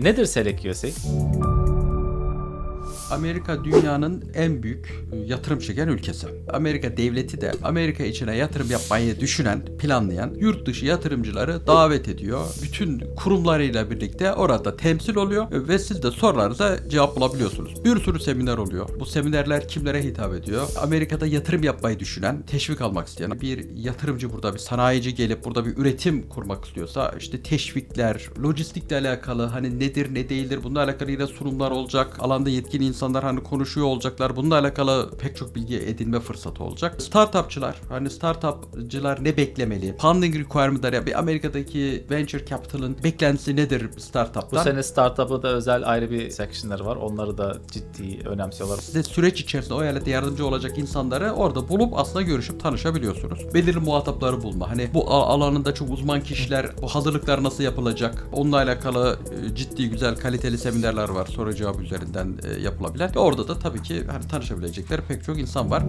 Nedir Select? Amerika dünyanın en büyük e, yatırım çeken ülkesi. Amerika devleti de Amerika içine yatırım yapmayı düşünen, planlayan yurt dışı yatırımcıları davet ediyor. Bütün kurumlarıyla birlikte orada temsil oluyor ve siz de sorularınıza cevap bulabiliyorsunuz. Bir sürü seminer oluyor. Bu seminerler kimlere hitap ediyor? Amerika'da yatırım yapmayı düşünen, teşvik almak isteyen bir yatırımcı burada bir sanayici gelip burada bir üretim kurmak istiyorsa işte teşvikler, lojistikle alakalı hani nedir ne değildir bununla alakalı yine sunumlar olacak. Alanda yetkili insanlar hani konuşuyor olacaklar. Bununla alakalı pek çok bilgi edinme fırsatı olacak. Startupçılar hani startupçılar ne beklemeli? Funding requirement'lar ya bir Amerika'daki venture capital'ın beklentisi nedir Bu startup'tan? sene startup'a da özel ayrı bir section'ları var. Onları da ciddi önemsiyorlar. Size süreç içerisinde o eyalete yardımcı olacak insanları orada bulup aslında görüşüp tanışabiliyorsunuz. Belirli muhatapları bulma. Hani bu alanında çok uzman kişiler bu hazırlıklar nasıl yapılacak? Onunla alakalı e, ciddi güzel kaliteli seminerler var. Soru cevap üzerinden e, yapılabilen. Ve orada da tabii ki hani tanışabilecekleri pek çok insan var.